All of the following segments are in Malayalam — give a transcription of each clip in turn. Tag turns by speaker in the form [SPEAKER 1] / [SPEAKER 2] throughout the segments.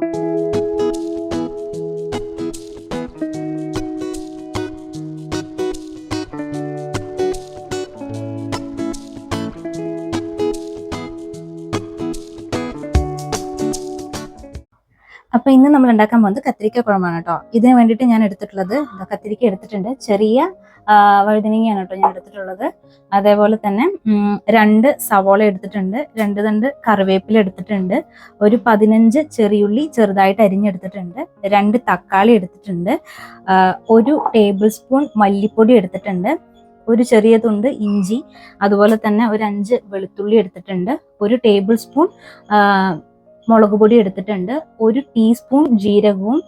[SPEAKER 1] Thank you. അപ്പൊ ഇന്ന് നമ്മൾ ഉണ്ടാക്കാൻ പോകുന്നത് കത്തിരിക്ക കുഴമ്പാണ് കേട്ടോ. ഇതിന് വേണ്ടിയിട്ട് ഞാൻ എടുത്തിട്ടുള്ളത് കത്തിരിക്ക എടുത്തിട്ടുണ്ട്. ചെറിയ വഴുതനങ്ങയാണ് കേട്ടോ ഞാൻ എടുത്തിട്ടുള്ളത്. അതേപോലെ തന്നെ രണ്ട് സവോള എടുത്തിട്ടുണ്ട്. രണ്ട് രണ്ട് കറിവേപ്പില എടുത്തിട്ടുണ്ട്. ഒരു പതിനഞ്ച് ചെറിയുള്ളി ചെറുതായിട്ട് അരിഞ്ഞെടുത്തിട്ടുണ്ട്. രണ്ട് തക്കാളി എടുത്തിട്ടുണ്ട്. ഒരു ടേബിൾ സ്പൂൺ മല്ലിപ്പൊടി എടുത്തിട്ടുണ്ട്. ഒരു ചെറിയ തുണ്ട് ഇഞ്ചി. അതുപോലെ തന്നെ ഒരു അഞ്ച് വെളുത്തുള്ളി എടുത്തിട്ടുണ്ട്. ഒരു ടേബിൾ സ്പൂൺ മുളക് പൊടി എടുത്തിട്ടുണ്ട്. ഒരു ടീസ്പൂൺ ജീരകവും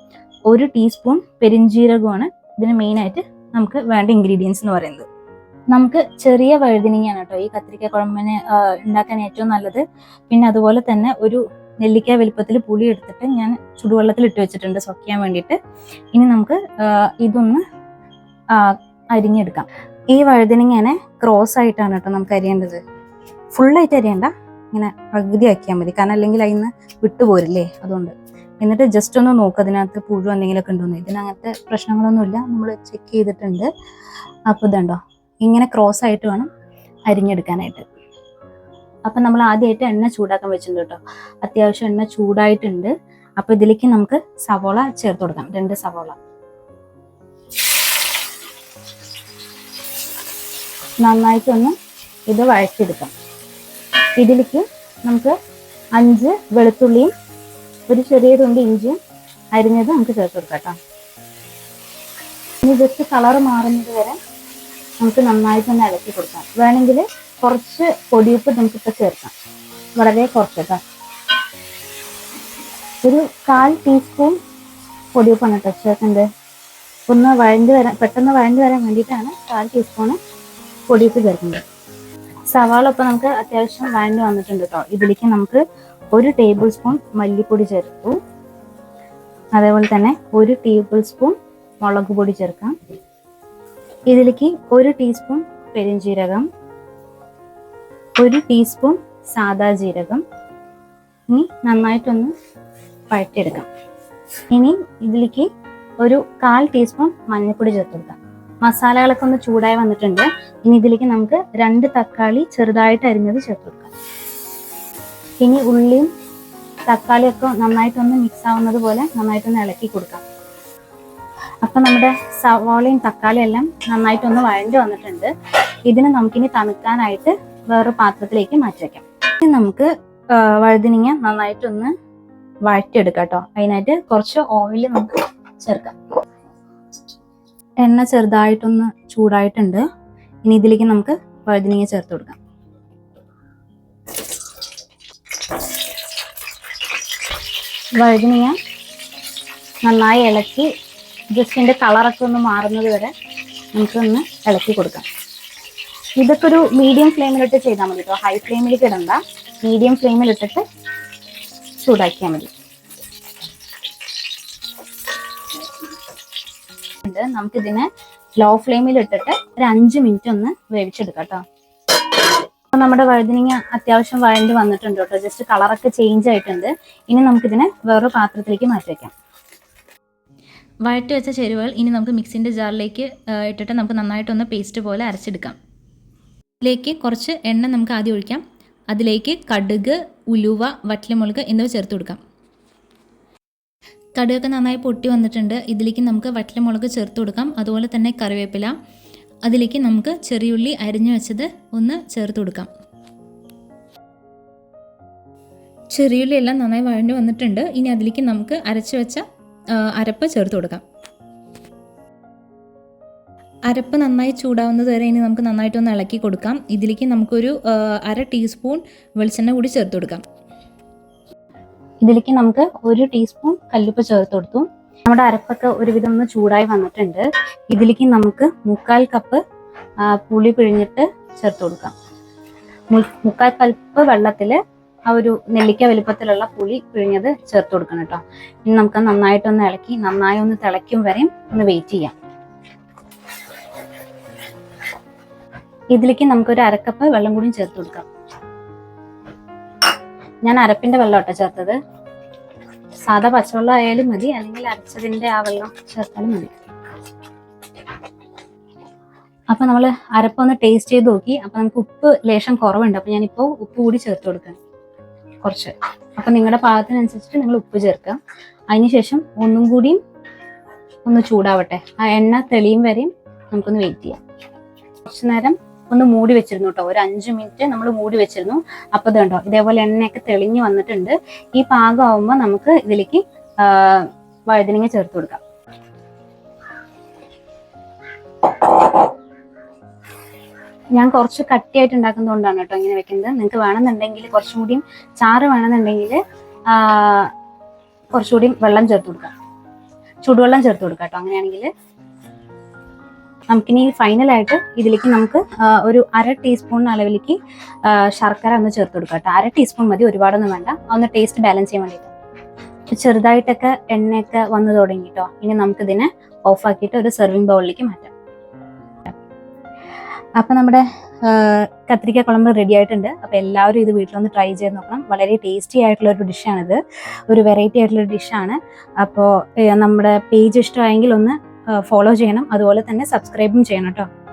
[SPEAKER 1] ഒരു ടീസ്പൂൺ പെരിഞ്ജീരകവുമാണ് ഇതിന് മെയിനായിട്ട് നമുക്ക് വേണ്ട ഇൻഗ്രീഡിയൻസ് എന്ന് പറയുന്നത്. നമുക്ക് ചെറിയ വഴുതിനിങ്ങാണ് കേട്ടോ ഈ കത്തിരിക്ക കുഴമ്പിന് ഉണ്ടാക്കാൻ ഏറ്റവും നല്ലത്. പിന്നെ അതുപോലെ തന്നെ ഒരു നെല്ലിക്ക വലുപ്പത്തിൽ പുളി എടുത്തിട്ട് ഞാൻ ചുടുവെള്ളത്തിൽ ഇട്ട് വെച്ചിട്ടുണ്ട് സൊക്കാൻ വേണ്ടിയിട്ട്. ഇനി നമുക്ക് ഇതൊന്ന് അരിഞ്ഞെടുക്കാം. ഈ വഴുതിനിങ്ങനെ ക്രോസ് ആയിട്ടാണ് കേട്ടോ നമുക്ക് അരിയേണ്ടത്. ഫുള്ളായിട്ട് അരിയണ്ട ഇങ്ങനെ പകുതി ആക്കിയാൽ മതി. കാരണം അല്ലെങ്കിൽ അതിന്ന് വിട്ടുപോരില്ലേ അതുകൊണ്ട്. എന്നിട്ട് ജസ്റ്റ് ഒന്ന് നോക്കുക അതിനകത്ത് പുഴു എന്തെങ്കിലുമൊക്കെ ഉണ്ടോന്ന്. ഇതിനകത്ത് പ്രശ്നങ്ങളൊന്നുമില്ല. നമ്മൾ ചെക്ക് ചെയ്തിട്ടുണ്ട്. അപ്പോൾ ഇതുണ്ടോ? ഇങ്ങനെ ക്രോസ് ആയിട്ട് വേണം അരിഞ്ഞെടുക്കാനായിട്ട്. അപ്പം നമ്മൾ ആദ്യമായിട്ട് എണ്ണ ചൂടാക്കാൻ വെച്ചിട്ടുണ്ട് കേട്ടോ. അത്യാവശ്യം എണ്ണ ചൂടായിട്ടുണ്ട്. അപ്പോൾ ഇതിലേക്ക് നമുക്ക് സവോള ചേർത്ത് കൊടുക്കാം. രണ്ട് സവോള. നന്നായിട്ടൊന്ന് ഇത് വഴച്ചെടുക്കാം ഇതിലേക്ക് നമുക്ക് അഞ്ച് വെളുത്തുള്ളിയും ഒരു ചെറിയ തുണ്ട് ഇഞ്ചിയും അരിഞ്ഞത് നമുക്ക് ചേർത്ത് കൊടുക്കാം കേട്ടോ. ഇനി ജസ്റ്റ് കളർ മാറുന്നത് വരെ നമുക്ക് നന്നായിട്ട് തന്നെ ഇളക്കി കൊടുക്കാം. വേണമെങ്കിൽ കുറച്ച് പൊടിയുപ്പ് നമുക്കിപ്പോൾ ചേർക്കാം. വളരെ കുറച്ച് കേട്ടോ. ഒരു കാൽ ടീസ്പൂൺ പൊടിയുപ്പാണ് കേട്ടോ ചേർക്കുന്നത് ഒന്ന് വഴണ്ടി വരാൻ പെട്ടെന്ന് വഴണ്ടി വരാൻ വേണ്ടിയിട്ടാണ് കാൽ ടീസ്പൂണ് പൊടിയുപ്പ് ചേർക്കുന്നത്. സവാള ഇപ്പൊ നമുക്ക് അത്യാവശ്യം വഴണ്ടി വന്നിട്ടുണ്ട് കേട്ടോ ഇതിലേക്ക് നമുക്ക് ഒരു ടേബിൾ സ്പൂൺ മല്ലിപ്പൊടി ചേർത്തു. അതേപോലെ തന്നെ ഒരു ടേബിൾ സ്പൂൺ മുളക് പൊടി ചേർക്കാം. ഇതിലേക്ക് ഒരു ടീസ്പൂൺ പെരുംജീരകം ഒരു ടീസ്പൂൺ സാദാ ജീരകം. ഇനി നന്നായിട്ടൊന്ന് വഴറ്റിയെടുക്കാം. ഇനി ഇതിലേക്ക് ഒരു കാൽ ടീസ്പൂൺ മഞ്ഞൾപ്പൊടി ചേർത്ത് കൊടുക്കാം. മസാലകളൊക്കെ ഒന്ന് ചൂടായി വന്നിട്ടുണ്ട്. ഇനി ഇതിലേക്ക് നമുക്ക് രണ്ട് തക്കാളി ചെറുതായിട്ട് അരിഞ്ഞത് ചേർത്ത് കൊടുക്കാം. ഇനി ഉള്ളിയും തക്കാളിയൊക്കെ നന്നായിട്ടൊന്ന് മിക്സ് ആവുന്നത് പോലെ നന്നായിട്ടൊന്ന് ഇളക്കി കൊടുക്കാം. അപ്പം നമ്മുടെ സവോളയും തക്കാളിയും എല്ലാം നന്നായിട്ടൊന്ന് വഴഞ്ഞു വന്നിട്ടുണ്ട്. ഇതിന് നമുക്കിനി തണുക്കാനായിട്ട് വേറൊരു പാത്രത്തിലേക്ക് മാറ്റി വെക്കാം. ഇനി നമുക്ക് വഴുതിനിങ്ങ നന്നായിട്ടൊന്ന് വഴറ്റിയെടുക്കാം കേട്ടോ. അതിനായിട്ട് കുറച്ച് ഓയിൽ നമുക്ക് ചേർക്കാം. എണ്ണ ചെറുതായിട്ടൊന്ന് ചൂടായിട്ടുണ്ട്. ഇനി ഇതിലേക്ക് നമുക്ക് വഴുതിനങ്ങ ചേർത്ത് കൊടുക്കാം. വഴുതിനങ്ങ നന്നായി ഇളക്കി ജസ്റ്റ് ഇതിന്റെ കളറൊക്കെ ഒന്ന് മാറുന്നത് വരെ നമുക്കൊന്ന് ഇളക്കി കൊടുക്കാം. ഇതൊക്കെ ഒരു മീഡിയം ഫ്ലെയിമിലിട്ട് ചെയ്താൽ മതി കേട്ടോ ഹൈ ഫ്ലെയിമിൽ ഇടണ്ട. മീഡിയം ഫ്ലെയിമിലിട്ടിട്ട് ചൂടാക്കിയാൽ മതി. ഉണ്ട് നമുക്കിതിനെ ലോ ഫ്ലെയിമിൽ ഇട്ടിട്ട് ഒരു അഞ്ച് മിനിറ്റ് ഒന്ന് വേവിച്ചെടുക്കാം കേട്ടോ. നമ്മുടെ വഴുതിനിങ്ങ അത്യാവശ്യം വഴണ്ടി വന്നിട്ടുണ്ട് കേട്ടോ. ജസ്റ്റ് കളറൊക്കെ ചേഞ്ച് ആയിട്ടുണ്ട്. ഇനി നമുക്ക് ഇതിനെ വേറൊരു പാത്രത്തിലേക്ക് മാറ്റി വെക്കാം.
[SPEAKER 2] വഴറ്റി വെച്ച ചേരുവകൾ ഇനി നമുക്ക് മിക്സിന്റെ ജാറിലേക്ക് ഇട്ടിട്ട് നമുക്ക് നന്നായിട്ടൊന്ന് പേസ്റ്റ് പോലെ അരച്ചെടുക്കാം. ഇതിലേക്ക് കുറച്ച് എണ്ണ നമുക്ക് ആദ്യം ഒഴിക്കാം. അതിലേക്ക് കടുക് ഉലുവ വറ്റലമുളക് എന്നിവ ചേർത്ത് കൊടുക്കാം. കടുകൊക്കെ നന്നായി പൊട്ടി വന്നിട്ടുണ്ട്. ഇതിലേക്ക് നമുക്ക് വറ്റലമുളക് ചേർത്ത് കൊടുക്കാം. അതുപോലെ തന്നെ കറിവേപ്പില. അതിലേക്ക് നമുക്ക് ചെറിയുള്ളി അരിഞ്ഞു വെച്ചത് ഒന്ന് ചേർത്ത് കൊടുക്കാം. ചെറിയുള്ളി എല്ലാം നന്നായി വഴഞ്ഞു വന്നിട്ടുണ്ട്. ഇനി അതിലേക്ക് നമുക്ക് അരച്ചു വെച്ച അരപ്പ് ചേർത്ത് കൊടുക്കാം. അരപ്പ് നന്നായി ചൂടാവുന്നത് വരെ ഇനി നമുക്ക് നന്നായിട്ടൊന്ന് ഇളക്കി കൊടുക്കാം. ഇതിലേക്ക് നമുക്കൊരു അര ടീസ്പൂൺ വെളിച്ചെണ്ണ കൂടി ചേർത്ത് കൊടുക്കാം.
[SPEAKER 1] ഇതിലേക്ക് നമുക്ക് ഒരു ടീസ്പൂൺ കല്ലുപ്പ് ചേർത്ത് കൊടുത്തു. നമ്മുടെ അരപ്പൊക്കെ ഒരുവിധം ഒന്ന് ചൂടായി വന്നിട്ടുണ്ട്. ഇതിലേക്ക് നമുക്ക് മുക്കാൽ കപ്പ് പുളി പിഴിഞ്ഞിട്ട് ചേർത്ത് കൊടുക്കാം. മുക്കാൽ കപ്പ് വെള്ളത്തിൽ ആ ഒരു നെല്ലിക്ക വലുപ്പത്തിലുള്ള പുളി പിഴിഞ്ഞത് ചേർത്ത് കൊടുക്കണം കേട്ടോ. ഇനി നമുക്ക് നന്നായിട്ടൊന്ന് ഇളക്കി നന്നായി ഒന്ന് തിളയ്ക്കും വരെയും ഒന്ന് വെയിറ്റ് ചെയ്യാം. ഇതിലേക്ക് നമുക്കൊരു അരക്കപ്പ് വെള്ളം കൂടിയും ചേർത്ത് കൊടുക്കാം. ഞാൻ അരപ്പിന്റെ വെള്ളം കേട്ടോ ചേർത്തത്. സാധാ പച്ചവെള്ളം ആയാലും മതി അല്ലെങ്കിൽ അരച്ചതിന്റെ ആ വെള്ളം ചേർത്താലും മതി. അപ്പൊ നമ്മൾ അരപ്പൊന്ന് ടേസ്റ്റ് ചെയ്ത് നോക്കി. അപ്പൊ നമുക്ക് ഉപ്പ് ലേശം കുറവുണ്ട്. അപ്പൊ ഞാനിപ്പോ ഉപ്പ് കൂടി ചേർത്ത് കൊടുക്കാം. കുറച്ച്. അപ്പൊ നിങ്ങളുടെ പാകത്തിനനുസരിച്ചിട്ട് നിങ്ങൾ ഉപ്പ് ചേർക്കാം അതിനുശേഷം ഒന്നും കൂടിയും ഒന്ന് ചൂടാവട്ടെ. ആ എണ്ണ തെളിയും വരെയും നമുക്കൊന്ന് വെയിറ്റ് ചെയ്യാം. കുറച്ച് നേരം ഒന്ന് മൂടി വെച്ചിരുന്നു കേട്ടോ ഒരു അഞ്ച് മിനിറ്റ് നമ്മൾ മൂടി വെച്ചിരുന്നു. അപ്പൊ ഇത് കണ്ടോ ഇതേപോലെ എണ്ണയൊക്കെ തെളിഞ്ഞു വന്നിട്ടുണ്ട്. ഈ പാകമാകുമ്പോൾ നമുക്ക് ഇതിലേക്ക് വഴുതനങ്ങ ചേർത്ത് കൊടുക്കാം. ഞാൻ കുറച്ച് കട്ടിയായിട്ട് ഉണ്ടാക്കുന്നതുകൊണ്ടാണ് കേട്ടോ ഇങ്ങനെ വെക്കുന്നത്. നിങ്ങൾക്ക് വേണമെന്നുണ്ടെങ്കിൽ കുറച്ചും കൂടിയും ചാറ് വേണമെന്നുണ്ടെങ്കിൽ കുറച്ചുകൂടി വെള്ളം ചേർത്ത് കൊടുക്കാം. ചൂടുവെള്ളം ചേർത്ത് കൊടുക്കാം കേട്ടോ അങ്ങനെയാണെങ്കിൽ നമുക്കിനി ഫൈനലായിട്ട് ഇതിലേക്ക് നമുക്ക് ഒരു അര ടീസ്പൂൺ അളവിലേക്ക് ശർക്കര ഒന്ന് ചേർത്ത് കൊടുക്കാം കേട്ടോ. അര ടീസ്പൂൺ മതി ഒരുപാടൊന്നും വേണ്ട. ഒന്ന് ടേസ്റ്റ് ബാലൻസ് ചെയ്യാൻ വേണ്ടിയിട്ട്. ചെറുതായിട്ടൊക്കെ എണ്ണയൊക്കെ വന്നു തുടങ്ങി കേട്ടോ. ഇനി നമുക്കിതിനെ ഓഫാക്കിയിട്ട് ഒരു സെർവിങ് ബൗളിലേക്ക് മാറ്റാം. അപ്പൊ നമ്മുടെ കത്തിരിക്ക കുളമ്പ് റെഡി ആയിട്ടുണ്ട്. അപ്പൊ എല്ലാവരും ഇത് വീട്ടിലൊന്ന് ട്രൈ ചെയ്ത് നോക്കണം. വളരെ ടേസ്റ്റി ആയിട്ടുള്ള ഒരു ഡിഷാണിത് ഒരു വെറൈറ്റി ആയിട്ടുള്ള ഡിഷാണ് അപ്പോൾ നമ്മുടെ പേജ് ഇഷ്ടമായെങ്കിൽ ഒന്ന് ഫോളോ ചെയ്യണം. അതുപോലെ തന്നെ സബ്സ്ക്രൈബും ചെയ്യണം കേട്ടോ.